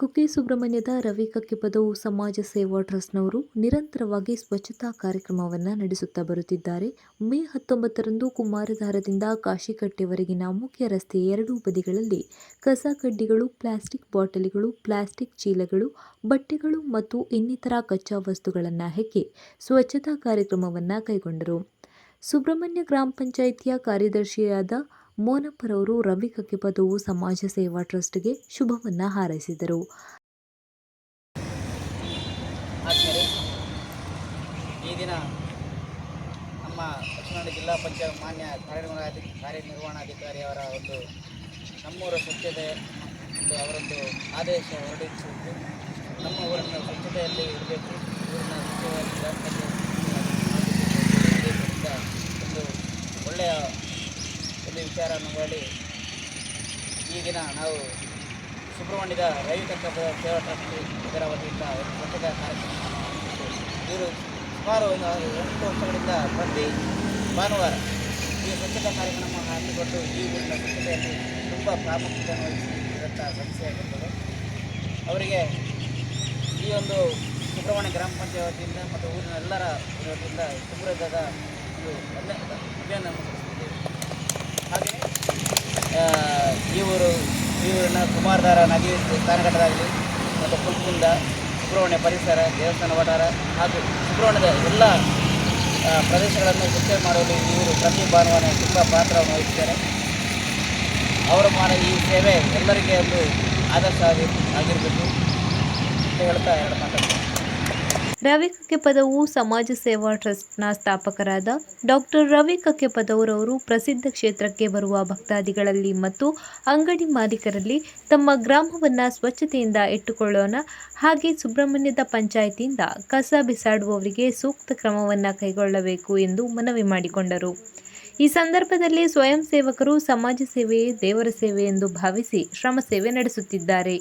ಕುಕ್ಕೆ ಸುಬ್ರಹ್ಮಣ್ಯದ ರವಿ ಕಕ್ಕೆಪದವು ಸಮಾಜ ಸೇವಾ ಟ್ರಸ್ಟ್ನವರು ನಿರಂತರವಾಗಿ ಸ್ವಚ್ಛತಾ ಕಾರ್ಯಕ್ರಮವನ್ನು ನಡೆಸುತ್ತಾ ಬರುತ್ತಿದ್ದಾರೆ. ಮೇ ಹತ್ತೊಂಬತ್ತರಂದು ಕುಮಾರಧಾರದಿಂದ ಕಾಶಿಕಟ್ಟೆವರೆಗಿನ ಮುಖ್ಯ ರಸ್ತೆಯ ಎರಡೂ ಬದಿಗಳಲ್ಲಿ ಕಸ ಕಡ್ಡಿಗಳು, ಪ್ಲಾಸ್ಟಿಕ್ ಬಾಟಲಿಗಳು, ಪ್ಲಾಸ್ಟಿಕ್ ಚೀಲಗಳು, ಬಟ್ಟೆಗಳು ಮತ್ತು ಇನ್ನಿತರ ಕಚ್ಚಾ ವಸ್ತುಗಳನ್ನು ಹೆಕ್ಕಿ ಸ್ವಚ್ಛತಾ ಕಾರ್ಯಕ್ರಮವನ್ನು ಕೈಗೊಂಡರು. ಸುಬ್ರಹ್ಮಣ್ಯ ಗ್ರಾಮ ಪಂಚಾಯಿತಿಯ ಕಾರ್ಯದರ್ಶಿಯಾದ ಮೋನಪ್ಪರವರು ರವಿ ಕಕ್ಕಿಪದವು ಸಮಾಜ ಸೇವಾ ಟ್ರಸ್ಟ್ಗೆ ಶುಭವನ್ನ ಹಾರೈಸಿದರು. ಈ ದಿನ ನಮ್ಮ ದಕ್ಷಿಣ ಕನ್ನಡ ಜಿಲ್ಲಾ ಪಂಚಾಯತ್ ಮಾನ್ಯ ಕಾರ್ಯನಿರ್ವಹಣಾಧಿ ಕಾರ್ಯನಿರ್ವಹಣಾಧಿಕಾರಿ ಅವರ ಒಂದು ನಮ್ಮೂರ ಸ್ವಚ್ಛತೆ ಒಂದು ಅವರೊಂದು ಆದೇಶ ಹೊರಡಿಸಿದ್ದು ನಮ್ಮ ಊರನ್ನು ಸ್ವಚ್ಛತೆಯಲ್ಲಿ ಇರಬೇಕು ಊರಿನ ಸ್ವಚ್ಛವಾಗಿ ಗ್ರಾಮ ಪಂಚಾಯತ್ ಒಂದು ಒಳ್ಳೆಯ ಒಂದು ನೋಡಿ ಈಗಿನ ನಾವು ಸುಬ್ರಹ್ಮಣ್ಯದ ರವಿ ಕಕ್ಕಪ್ಪದ ಸೇವಾ ಟ್ರಸ್ಟ್ ಇದರ ವತಿಯಿಂದ ಒಂದು ಸ್ವಚ್ಛತಾ ಕಾರ್ಯಕ್ರಮ ಇವರು ಸುಮಾರು ಒಂದು ಎಂಟು ವರ್ಷಗಳಿಂದ ಪ್ರತಿ ಭಾನುವಾರ ಈ ಸ್ವಚ್ಛತಾ ಕಾರ್ಯಕ್ರಮ ಹಾಕಿಕೊಂಡು ಈ ಊರಿನ ಸ್ವಚ್ಛತೆಯಲ್ಲಿ ತುಂಬ ಪ್ರಾಮುಖ್ಯತೆಯನ್ನು ವಹಿಸಿದಂಥ ಸಂಸ್ಥೆಯಾಗಿರ್ತದೆ ಅವರಿಗೆ ಈ ಒಂದು ಸುಬ್ರಹ್ಮಣ್ಯ ಗ್ರಾಮ ಪಂಚಾಯತಿಯಿಂದ ಮತ್ತು ಊರಿನ ಎಲ್ಲರ ವತಿಯಿಂದ ಸುಬ್ರದ ಒಂದು ಅಭಿನ- ಈ ಊರು, ಈ ಊರಿನ ಕುಮಾರಧಾರ ನದಿ ಸ್ಥಾನಘಟ್ಟದಾಗಲಿ ಮತ್ತು ಕುಲ್ಕುಂದ, ಸುಬ್ರಹ್ಮಣ್ಯ ಪರಿಸರ, ದೇವಸ್ಥಾನ ವಠಾರ ಹಾಗೂ ಸುಬ್ರಹ್ಮಣ್ಯದ ಎಲ್ಲ ಪ್ರದೇಶಗಳನ್ನು ಸ್ವಚ್ಛ ಮಾಡುವಲ್ಲಿ ಇವರು ಪ್ರತಿ ಭಾನುವಾರ ತುಂಬ ಪಾತ್ರವನ್ನು ವಹಿಸಿದ್ದಾರೆ ಅವರು ಮಾಡೋ ಈ ಸೇವೆ ಎಲ್ಲರಿಗೆ ಒಂದು ಆದರ್ಶ ಆಗಿ ಆಗಿರಬೇಕು ಅಂತ ಹೇಳ್ತಾ ಎರಡು ಮಾತಾಡ್ತೀನಿ ರವಿ ಕಕ್ಕೆಪದವು ಸಮಾಜ ಸೇವಾ ಟ್ರಸ್ಟ್ನ ಸ್ಥಾಪಕರಾದ ಡಾಕ್ಟರ್ ರವಿ ಕಕ್ಕೆಪದವರವರು ಪ್ರಸಿದ್ಧ ಕ್ಷೇತ್ರಕ್ಕೆ ಬರುವ ಭಕ್ತಾದಿಗಳಲ್ಲಿ ಮತ್ತು ಅಂಗಡಿ ಮಾಲೀಕರಲ್ಲಿ ತಮ್ಮ ಗ್ರಾಮವನ್ನು ಸ್ವಚ್ಛತೆಯಿಂದ ಇಟ್ಟುಕೊಳ್ಳೋಣ. ಹಾಗೆ ಸುಬ್ರಹ್ಮಣ್ಯದ ಪಂಚಾಯಿತಿಯಿಂದ ಕಸ ಬಿಸಾಡುವವರಿಗೆ ಸೂಕ್ತ ಕ್ರಮವನ್ನು ಕೈಗೊಳ್ಳಬೇಕು ಎಂದು ಮನವಿ ಮಾಡಿಕೊಂಡರು. ಈ ಸಂದರ್ಭದಲ್ಲಿ ಸ್ವಯಂ ಸೇವಕರು ಸಮಾಜ ಸೇವೆಯೇ ದೇವರ ಸೇವೆ ಎಂದು ಭಾವಿಸಿ ಶ್ರಮ ಸೇವೆ ನಡೆಸುತ್ತಿದ್ದಾರೆ.